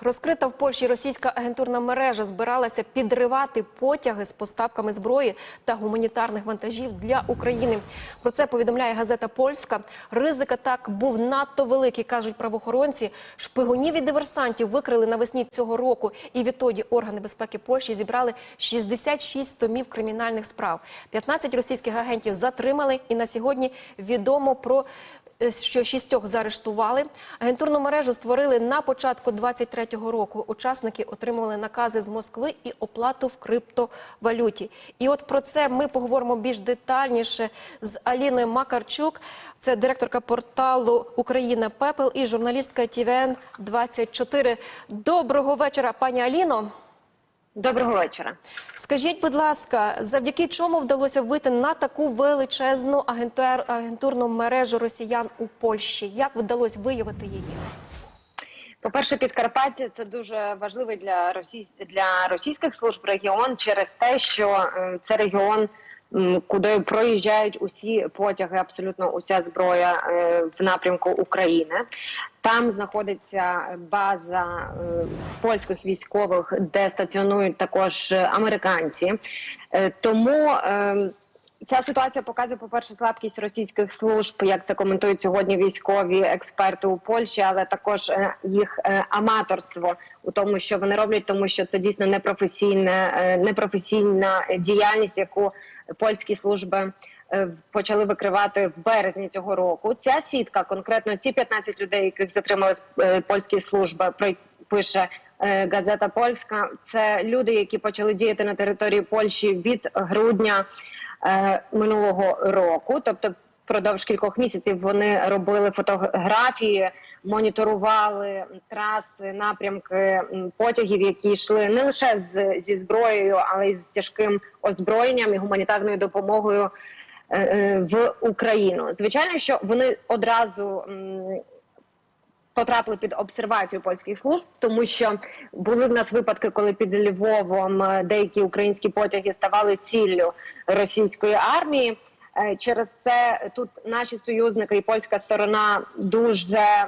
Розкрита в Польщі російська агентурна мережа збиралася підривати потяги з поставками зброї та гуманітарних вантажів для України. Про це повідомляє газета Польська. Ризик атак був надто великий, кажуть правоохоронці. Шпигунів і диверсантів викрили навесні цього року. І відтоді органи безпеки Польщі зібрали 66 томів кримінальних справ. 15 російських агентів затримали, і на сьогодні відомо про е, що шістьох заарештували. Агентурну мережу створили на початку 23-го року. Учасники отримували накази з Москви і оплату в криптовалюті. І от про це ми поговоримо більш детальніше з Аліною Макарчук. Це директорка порталу Україна Пепел і журналістка ТВН 24 Доброго вечора, пані Аліно. Доброго вечора. Скажіть, будь ласка, завдяки чому вдалося вийти на таку величезну агентур, агентурну мережу росіян у Польщі? Як вдалося виявити її? По-перше, Підкарпаття це дуже важливий для російсь... для російських служб регіон через те, що е, це регіон, куди проїжджають усі потяги, абсолютно уся зброя е, в напрямку України. Там знаходиться база е, польських військових, де стаціонують також американці. Е, Тому е, Ця ситуація показує, по-перше, слабкість російських служб, як це коментують сьогодні військові експерти у Польщі, але також е, їх е, аматорство у тому, що вони роблять, тому що це дійсно непрофесійне, е, непрофесійна діяльність, яку польські служби почали викривати в березні цього року. Ця сітка, конкретно ці 15 людей, яких затримали з польські служби, пише газета Польська. Це люди, які почали діяти на території Польщі від грудня минулого року, тобто впродовж кількох місяців вони робили фотографії, моніторували траси, напрямки потягів, які йшли не лише з, зі зброєю, але й з тяжким озброєнням і гуманітарною допомогою е, е, в Україну. Звичайно, що вони одразу. Потрапили під обсервацію польських служб, тому що були в нас випадки, коли під Львовом е, деякі українські потяги ставали ціллю російської армії. Е, Через це тут наші союзники і польська сторона дуже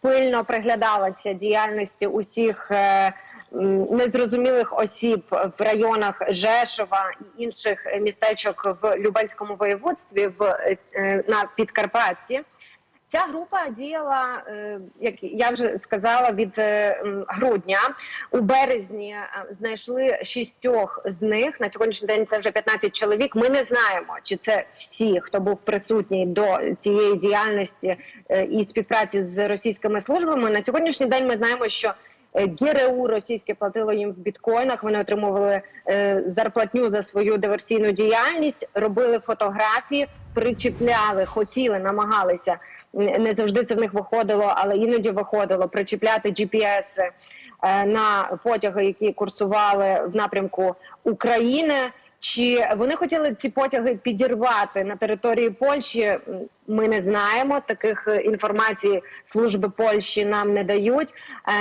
пильно приглядалася діяльності усіх е, незрозумілих осіб в районах Жешова і інших містечок в Любельському воєводстві в на Підкарпатті. Ця група діяла, е, як я вже сказала, від е, грудня. У березні е, знайшли шістьох з них. На сьогоднішній день це вже 15 чоловік. Ми не знаємо, чи це всі, хто був присутній до цієї діяльності і співпраці з російськими службами. На сьогоднішній день ми знаємо, що ГРУ російське платило їм в біткоїнах. Вони отримували зарплатню за свою диверсійну діяльність, робили фотографії, причіпляли, хотіли, намагалися. Не завжди це в них виходило, але іноді виходило причіпляти GPS е, на потяги, які курсували в напрямку України. Чи вони хотіли ці потяги підірвати на території Польщі? Ми не знаємо. Таких е, інформацій служби Польщі нам не дають.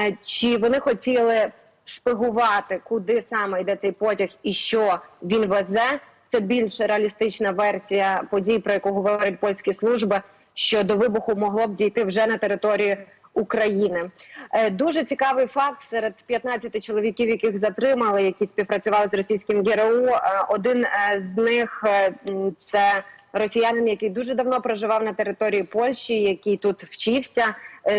Е, Чи вони хотіли шпигувати, куди саме йде цей потяг і що він везе? Це більш реалістична версія подій, про яку говорять польські служби що до вибуху могло б дійти вже на території України. Е, Дуже цікавий факт серед 15 чоловіків, яких затримали, які співпрацювали з російським ГРУ. е, Один е, з них це росіянин, який дуже давно проживав на території Польщі, який тут вчився.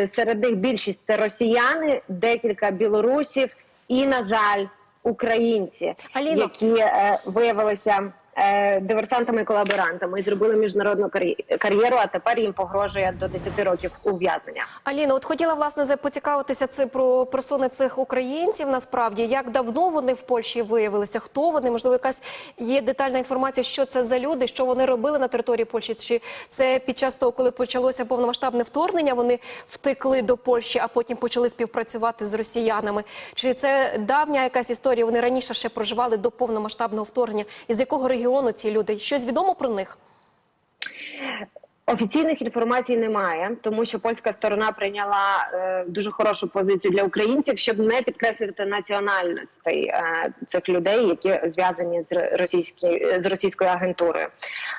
Серед них більшість це росіяни, декілька білорусів і, на жаль, українці, Аліно. які виявилися е, диверсантами-колаборантами і зробили міжнародну кар'є- кар'єру. А тепер їм погрожує до 10 років ув'язнення. Аліно, от хотіла власне поцікавитися це про персони цих українців. Насправді, як давно вони в Польщі виявилися? Хто вони? Можливо, якась є детальна інформація, що це за люди, що вони робили на території Польщі? Чи це під час того, коли почалося повномасштабне вторгнення, вони втекли до Польщі, а потім почали співпрацювати з росіянами? Чи це давня якась історія? Вони раніше ще проживали до повномасштабного вторгнення? І з якого регіону ці люди? Щось відомо про них? Офіційних інформацій немає, тому що польська сторона прийняла е, дуже хорошу позицію для українців, щоб не підкреслювати національностей е, цих людей, які зв'язані з російські, з російською агентурою.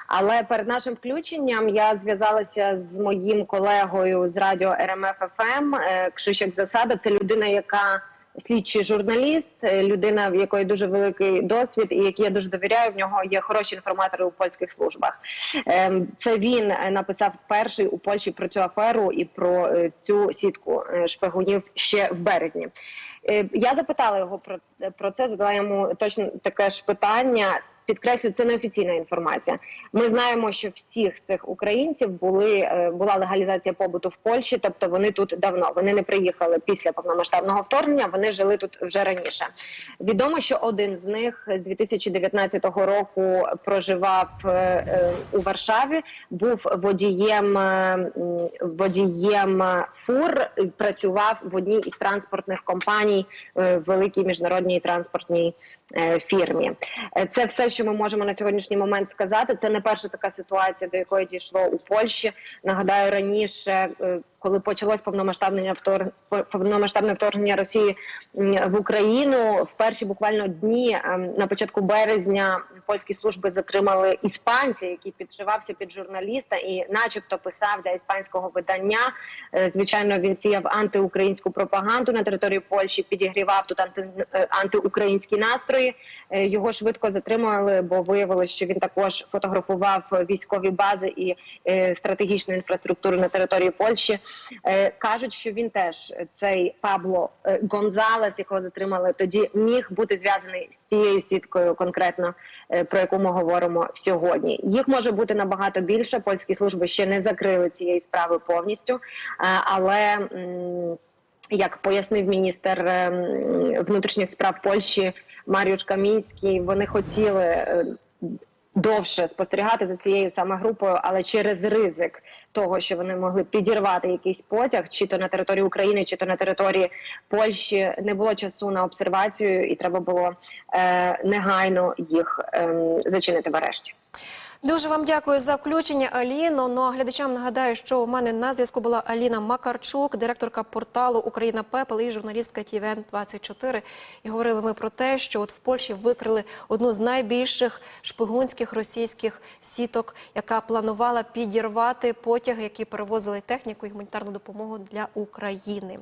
Але перед нашим включенням я зв'язалася з моїм колегою з радіо РМФ ФМ е, Кшишек Засада. Це людина, яка слідчий журналіст, е, людина, в якої дуже великий досвід, і який я дуже довіряю. В нього є хороші інформатори у польських службах. Ем, Це він е, написав перший у Польщі про цю аферу і про е, цю сітку шпигунів ще в березні. Я запитала його про, про це, задала йому точно таке ж питання. Підкреслю, це неофіційна інформація. Ми знаємо, що всіх цих українців були е, була легалізація побуту в Польщі, тобто вони тут давно. Вони не приїхали після повномасштабного вторгнення. Вони жили тут вже раніше. Відомо, що один з них з 2019 року проживав е, е, у Варшаві, був водієм водієм фур, працював в одній із транспортних компаній в великій міжнародній транспортній фірмі. Це все, що ми можемо на сьогоднішній момент сказати. Це не перша така ситуація, до якої дійшло у Польщі. Нагадаю, раніше, е, коли почалось повномасштабне вторг... повномасштабне вторгнення Росії в Україну, в перші буквально дні ем, на початку березня польські служби затримали іспанця, який підшивався під журналіста і, начебто, писав для іспанського видання. Е, Звичайно, він сіяв антиукраїнську пропаганду на території Польщі, підігрівав тут анти... е, антиукраїнські настрої. Е, Його швидко затримали, бо виявилось, що він також фотографував військові бази і стратегічну інфраструктуру на території Польщі. Кажуть, що він теж цей Пабло Гонзалес, якого затримали тоді, міг бути зв'язаний з цією сіткою, конкретно про яку ми говоримо сьогодні. Їх може бути набагато більше. Польські служби ще не закрили цієї справи повністю, Е, але. як пояснив міністр ем, внутрішніх справ Польщі Маріуш Камінський, вони хотіли е, довше спостерігати за цією саме групою, але через ризик того, що вони могли підірвати якийсь потяг, чи то на території України, чи то на території Польщі, не було часу на обсервацію, і треба було е, негайно їх е, зачинити в арешті. Дуже вам дякую за включення, Аліно. Ну а глядачам нагадаю, що у мене на зв'язку була Аліна Макарчук, директорка порталу Україна Пепел і журналістка ТВН 24 І говорили ми про те, що от в Польщі викрили одну з найбільших шпигунських російських сіток, яка планувала підірвати потяги, які перевозили техніку і гуманітарну допомогу для України.